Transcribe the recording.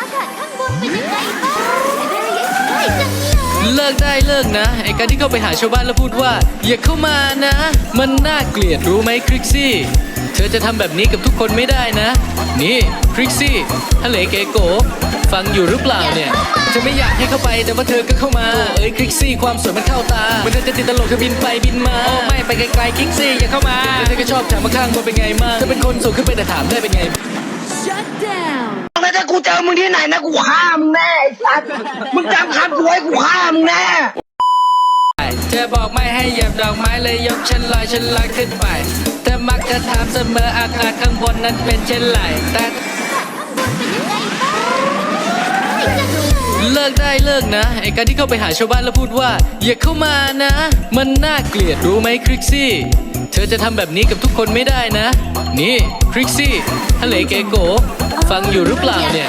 อากาศข้างบนเป็นยังไงบ้างไซเบเรียใกล้จังเลยเลิกได้เลิกนะ ไอการที่เข้าไปหาชาวบ้านแล้วพูดว่า อย่าเข้ามานะ มันน่าเกลียดรู้ไหมคริกซี่ เธอจะทำแบบนี้กับทุกคนไม่ได้นะ นี่คริกซี่ทะเลเกโก ฟังอยู่หรือเปล่าเนี่ยเธอไม่อยากให้เข้าไปแต่ว่าเธอก็เข้ามา เอ้ยคริกซี่ความสวยมันเข้าตาเหมันเธอจะติดตลกเธอบินไปบินมาโอ้ไม่ไปไกลๆคริกซี่อย่าเข้ามาแล้วเธอก็ชอบถามมาข้างบนเป็นไงมางเธอเป็นคนสูงขึ้นไปแต่ถามได้เป็นไง Shut down แล้วถ้ากูเจอมึงที่ไหนนะกูฆ่ามึงแน่ไอ้สัตว์มึงจำคำกูไว้กูฆ่ามึงแน่ เธอบอกไม่ให้เหยียบดอกไม้เลยยกฉันลอยฉันลอยขึ้นไป เธอมักจะถามเสมออากาศข้างบนนั้นเป็นเช่นไรแต่เป็นยังไงบ้างไกลจังเลยเลิกได้เลิกนะไอการที่เข้าไปหาชาวบ้านแล้วพูดว่าอย่าเข้ามานะ มันน่าเกลียดรู้ไหมคริกซี่ เธอจะทำแบบนี้กับทุกคนไม่ได้นะ นี่คริกซี่ทะเลเกโก ฟังอยู่หรือเปล่าเนี่ย